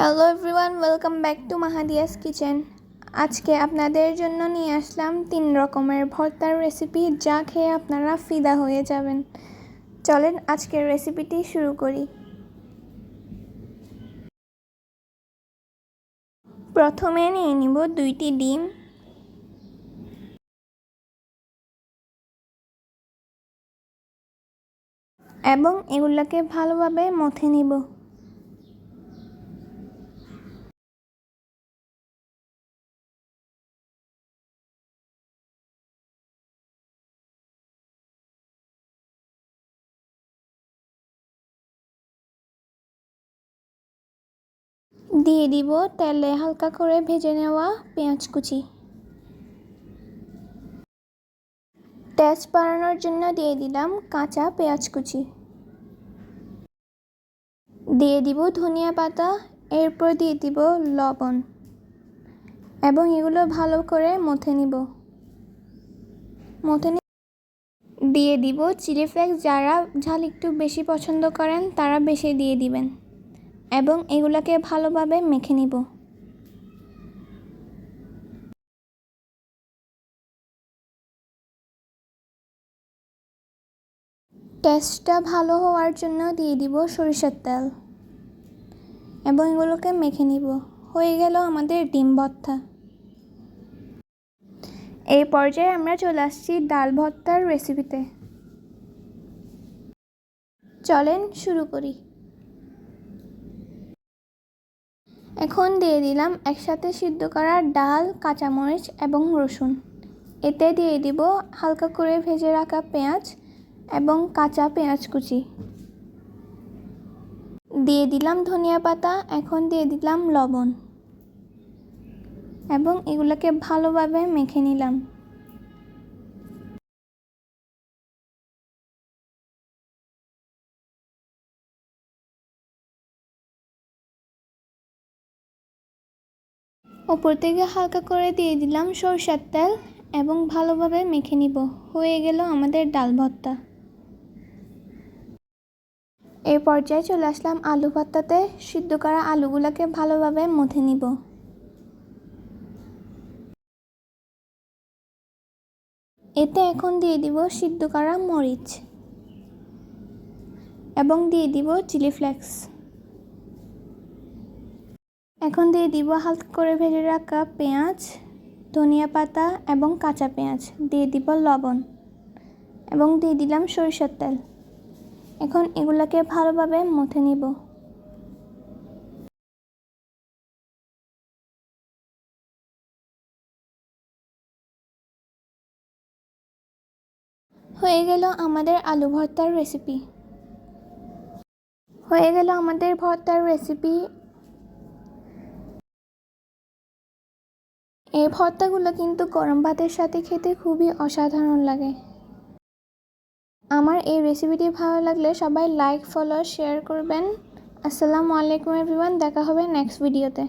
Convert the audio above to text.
Hello everyone welcome back to Mahadia's kitchen আজকে আপনাদের জন্য নিয়ে আসলাম তিন রকমের ভর্তার রেসিপি যা খেয়ে আপনারা ফিদা হয়ে যাবেন। চলেন আজকের রেসিপিটি শুরু করি। প্রথমে নিয়ে নিব দুইটি ডিম। এবং এগুলোকে ভালোভাবে মথে নিব। দিয়ে দিব তেলে হালকা করে ভেজে নেওয়া পেঁয়াজ কুচি। টেস্ট বাড়ানোর জন্য দিয়ে দিলাম কাঁচা পেঁয়াজ কুচি। দিয়ে দিব ধনিয়া পাতা, এরপর দিয়ে দিব লবণ এবং এগুলো ভালো করে মথে নিব। মথে দিয়ে দিব চিলি ফ্লেক্স, যারা ঝাল একটু বেশি পছন্দ করেন তারা বেশি দিয়ে দিবেন। এবং এগুলোকে ভালোভাবে মেখে নিব। টেস্টটা ভালো হওয়ার জন্য দিয়ে দিব সরিষার তেল এবং এগুলোকে মেখে নিব। হয়ে গেল আমাদের ডিম ভর্তা। এই পর্যায়ে আমরা চলে আসছি ডাল ভর্তার রেসিপিতে চলেন শুরু করি। এখন দিয়ে দিলাম একসাথে সিদ্ধ করা ডাল, কাঁচামরিচ এবং রসুন। এতে দিয়ে দিব হালকা করে ভেজে রাখা পেঁয়াজ এবং কাঁচা পেঁয়াজ কুচি। দিয়ে দিলাম ধনিয়া পাতা, এখন দিয়ে দিলাম লবণ। এবং এগুলোকে ভালোভাবে মেখে নিলাম। ওপর থেকে হালকা করে দিয়ে দিলাম সরষের তেল এবং ভালোভাবে মেখে নিব। হয়ে গেল আমাদের ডাল ভর্তা। এই পর্যায়ে চলে আসলাম আলু ভর্তাতে। সিদ্ধ করা আলুগুলোকে ভালোভাবে মথে নিব। এতে এখন দিয়ে দিব সিদ্ধ করা মরিচ এবং দিয়ে দিব চিলি ফ্লেক্স। এখন দিয়ে দিব হালকা করে ভেজে রাখা পেঁয়াজ, ধনিয়া পাতা এবং কাঁচা পেঁয়াজ। দিয়ে দিব লবণ এবং দিয়ে দিলাম সরিষার তেল। এখন এগুলোকে ভালোভাবে মুথে নিব। হয়ে গেল আমাদের আলু ভর্তার রেসিপি হয়ে গেল আমাদের ভর্তার রেসিপি এই ভর্তাগুলো কিন্তু গরম ভাতের সাথে খেতে খুবই অসাধারণ লাগে। আমার এই রেসিপিটি ভালো লাগলে সবাই লাইক ফলো শেয়ার করবেন। আসসালামু আলাইকুম এভরিওয়ান দেখা হবে নেক্সট ভিডিওতে